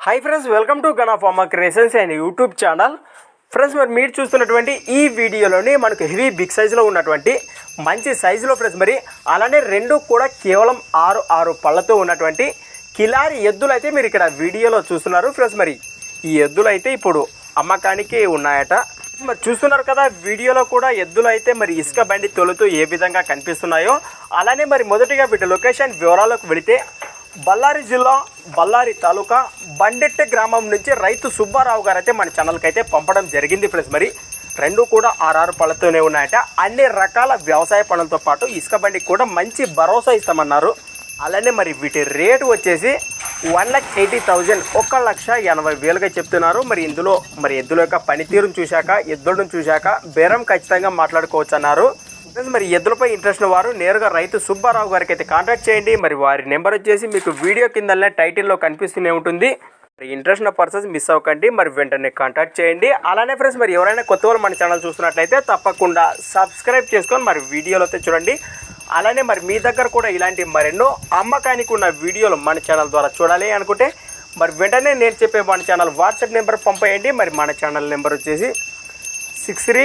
Hi friends welcome to gun of Amma creations and YouTube channel friends మరి మీరు చూస్తున్నటువంటి ఈ వీడియోలోని మనకు హెవీ బిగ్ సైజులో ఉన్నటువంటి మంచి సైజులో ఫ్రెండ్స్ మరి అలానే రెండు కూడా కేవలం ఆరు ఆరు పళ్ళతో ఉన్నటువంటి కిలారి ఎద్దులు అయితే మీరు ఇక్కడ వీడియోలో చూస్తున్నారు. ఫ్రెండ్స్ మరి ఈ ఎద్దులు అయితే ఇప్పుడు అమ్మకానికి ఉన్నాయట. మరి చూస్తున్నారు కదా వీడియోలో కూడా ఎద్దులు అయితే మరి ఇసుక బండి తొలుతూ ఏ విధంగా కనిపిస్తున్నాయో. అలానే మరి మొదటిగా వీటి లొకేషన్ వివరాలకు వెళితే బళ్ళారి జిల్లా బళ్ళారి తాలూకా బండెట్టె గ్రామం నుంచి రైతు సుబ్బారావు గారు అయితే మన ఛానల్కి అయితే పంపడం జరిగింది ఫ్రెండ్స్. మరి రెండు కూడా ఆర్ఆర్ పళ్ళతోనే ఉన్నాయట. అన్ని రకాల వ్యవసాయ పనులతో పాటు ఇసుక బండికి కూడా మంచి భరోసా ఇస్తామన్నారు. అలానే మరి వీటి రేటు వచ్చేసి వన్ లాక్ ఎయిటీ థౌజండ్ ఒక లక్ష ఎనభై వేలుగా చెప్తున్నారు. మరి ఇందులో మరి ఎద్దుల యొక్క పనితీరును చూశాక ఎద్దులను చూశాక బేరం ఖచ్చితంగా మాట్లాడుకోవచ్చు అన్నారు మరి ఎద్దులపై ఇంట్రెస్ట్ వారు నేరుగా రైతు సుబ్బారావు గారికి అయితే కాంటాక్ట్ చేయండి. మరి వారి నెంబర్ వచ్చేసి మీకు వీడియో కిందనే టైటిల్లో కనిపిస్తూనే ఉంటుంది. మరి ఇంట్రెస్ట్ ఉన్న పర్సన్స్ మిస్ అవ్వకండి. మరి వెంటనే కాంటాక్ట్ చేయండి. అలానే ఫ్రెండ్స్ మరి ఎవరైనా కొత్త వాళ్ళు మన ఛానల్ చూస్తున్నట్లయితే తప్పకుండా సబ్స్క్రైబ్ చేసుకొని మరి వీడియోలో అయితే చూడండి. అలానే మరి మీ దగ్గర కూడా ఇలాంటి మరెన్నో అమ్మకానికి ఉన్న వీడియోలు మన ఛానల్ ద్వారా చూడాలి అనుకుంటే మరి వెంటనే నేను చెప్పే మన ఛానల్ వాట్సాప్ నెంబర్ పంపేయండి. మరి మన ఛానల్ నెంబర్ వచ్చేసి six three